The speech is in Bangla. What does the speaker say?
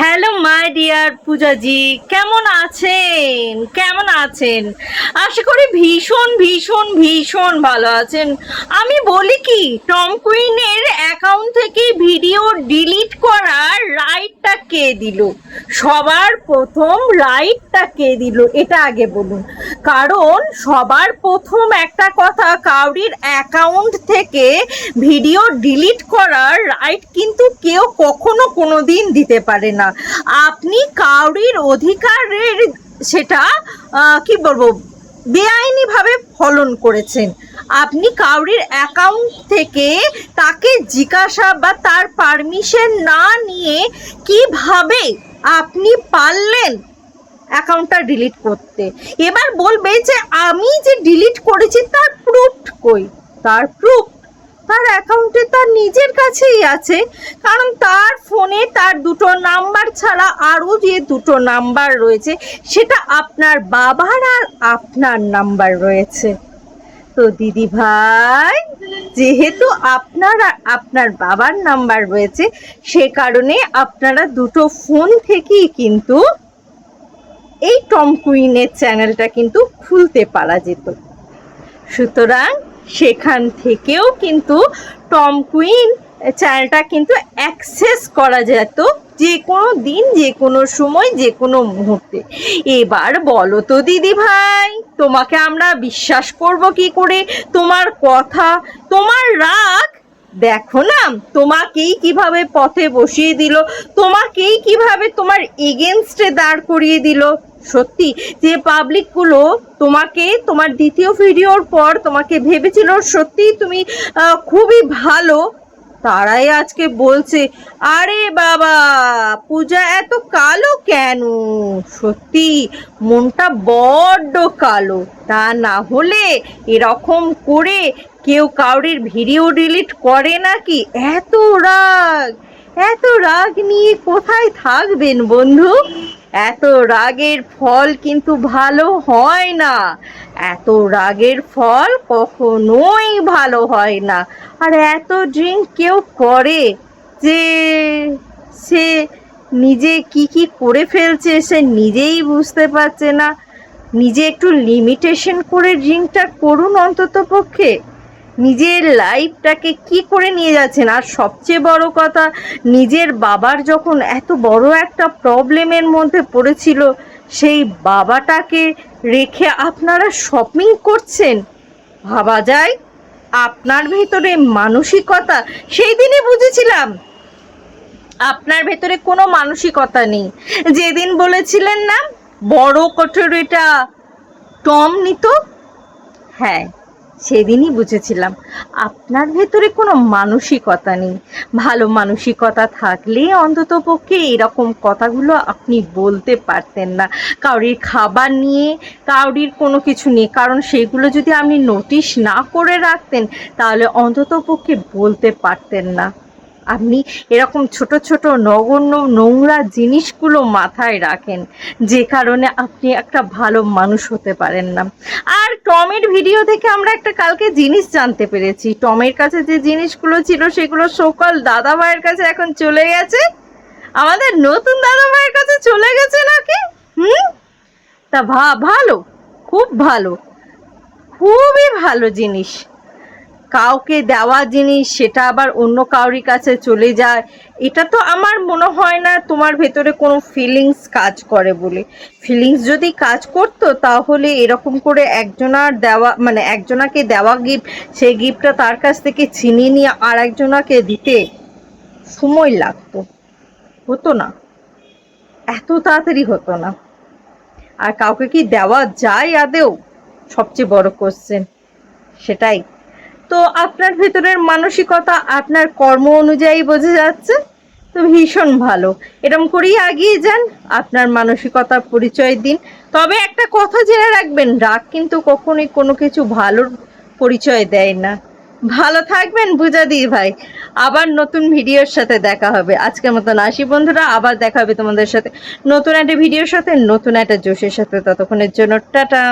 হ্যালো মাই ডিয়ার পূজাজি কেমন আছেন? কেমন আছেন? আশা করি ভীষণ ভীষণ ভীষণ ভালো আছেন। আমি বলি কি টম কুইনের অ্যাকাউন্ট থেকে ভিডিও ডিলিট করার রাইটটা কে দিল? সবার প্রথম রাইটটা কে দিল? এটা আগে বলুন। কারণ সবার প্রথম একটা কথা, কাউরির অ্যাকাউন্ট থেকে ভিডিও ডিলিট করার রাইট কিন্তু কেউ কখনো কোনো দিন দিতে পারে না। আপনি কাউরির অধিকারের সেটা কি বলব, বেআইনিভাবে ফলন করেছেন। আপনি কাউরির অ্যাকাউন্ট থেকে তাকে জিজ্ঞাসা বা তার পারমিশন না নিয়ে কীভাবে আপনি পারলেন অ্যাকাউন্টটা ডিলিট করতে। এবার বলবে যে, আমি যে ডিলিট করেছি তার প্রুফ কই? তার প্রুফ তার অ্যাকাউন্টে তার নিজের কাছেই আছে। কারণ তার ফোনে তার দুটো নাম্বার ছাড়া আরও যে দুটো নাম্বার রয়েছে, সেটা আপনার বাবার আর আপনার নাম্বার রয়েছে। তো দিদি ভাই, যেহেতু আপনার আর আপনার বাবার নাম্বার রয়েছে, সে কারণে আপনারা দুটো ফোন থেকেই কিন্তু এই টম কুইনের চ্যানেলটা কিন্তু খুলতে পারা যেত। সুতরাং সেখান থেকেও কিন্তু টম কুইন চ্যানেলটা কিন্তু অ্যাক্সেস করা যেত যে কোনো দিন, যে কোনো সময়, যে কোনো মুহূর্তে। এবার বলো তো দিদি ভাই, তোমাকে আমরা বিশ্বাস করব কি করে? তোমার কথা, তোমার রাগ? দেখো না, তোমাকেই কীভাবে পথে বসিয়ে দিল, তোমাকেই কীভাবে তোমার এগেনস্টে দাঁড় করিয়ে দিল। সত্যি, যে পাবলিকগুলো তোমাকে, তোমার দ্বিতীয় ভিডিওর পর তোমাকে ভেবেছিল সত্যি তুমি খুবই ভালো, তারাই আজকে বলছে, আরে বাবা, পূজা এত কালো কেন? সত্যি, মনটা বড্ড কালো, তা না হলে এরকম করে কেউ কাউরির ভিডিও ডিলিট করে নাকি? এত রাগ এত রাগ নিয়ে কোথায় থাকবেন বন্ধু? এত রাগের ফল কিন্তু ভালো হয় না। এত রাগের ফল কখনোই ভালো হয় না। আর এত ড্রিঙ্ক কেউ করে যে সে নিজে কি কি করে ফেলছে সে নিজেই বুঝতে পারছে না। নিজে একটু লিমিটেশন করে ড্রিঙ্কটা করুন অন্তত পক্ষে নিজের লাইফটাকে কি করে নিয়ে যাচ্ছেন? আর সবচেয়ে বড় কথা, নিজের বাবার যখন এত বড় একটা প্রবলেমের মধ্যে পড়েছিল, সেই বাবাটাকে রেখে আপনারা শপিং করছেন? ভাবা যায়? আপনার ভেতরে মানসিকতা, সেই দিনই বুঝেছিলাম। আপনার ভেতরে কোনো মানসিকতা নেই। যেদিন বলেছিলেন না, বড় কটরিটা টম নিত? হ্যাঁ। সেদিনই বুঝেছিলাম, আপনার ভেতরে কোনো মানসিকতা নেই। ভালো মানসিকতা থাকলে অন্তত পক্ষে এরকম কথাগুলো আপনি বলতে পারতেন না। কাউরির খাবার নিয়ে কাউরির কোনো কিছু নিয়ে কারণ সেগুলো যদি আপনি নোটিশ না করে রাখতেন, তাহলে অন্তত পক্ষে বলতে পারতেন না। আপনি এরকম ছোট ছোট নগণ্য নোংরা জিনিসগুলো মাথায় রাখেন, যে কারণে আপনি একটা ভালো মানুষ হতে পারেন না। আর টমের ভিডিও থেকে আমরা একটা কালকে জিনিস জানতে পেরেছি। টমের কাছে যে জিনিসগুলো ছিল সেগুলো সকল দাদা ভাইয়ের কাছে এখন চলে গেছে। আমাদের নতুন দাদা ভাইয়ের কাছে চলে গেছে নাকি? হুম? তা ভা, ভালো, খুব ভালো, খুবই ভালো জিনিস। কাউকে দেওয়া জিনিস, সেটা আবার অন্য কাউরির কাছে চলে যায়। এটা তো আমার মনে হয় না তোমার ভেতরে কোনো ফিলিংস কাজ করে বলে। ফিলিংস যদি কাজ করতো, তাহলে এরকম করে একজনার দেওয়া মানে একজনাকে দেওয়া গিফট সেই গিফটটা তার কাছ থেকে ছিনিয়ে নিয়ে আর একজনাকে দিতে সময় লাগতো। হতো না। এত তাড়াতাড়ি হতো না। আর কাউকে কি দেওয়া যায় আদেও সবচেয়ে বড় কোশ্চেন সেটাই। তো আপনার ভেতরের মানসিকতা, আপনার কর্ম অনুযায়ী বোঝা যাচ্ছে? তো ভীষণ ভালো। এরম করেই এগিয়ে যান, আপনার মানসিকতার পরিচয় দিন। তবে একটা কথা জেনে রাখবেন, রাগ কিন্তু কখনোই কোনো কিছু ভালোর পরিচয় দেয় না। ভালো থাকবেন বুঝাদি ভাই। আবার নতুন ভিডিওর সাথে দেখা হবে। আজকের মতন আসি বন্ধুরা, আবার দেখা হবে তোমাদের সাথে নতুন একটা ভিডিওর সাথে, নতুন একটা জোশের সাথে। ততক্ষণের জন্য টাটা।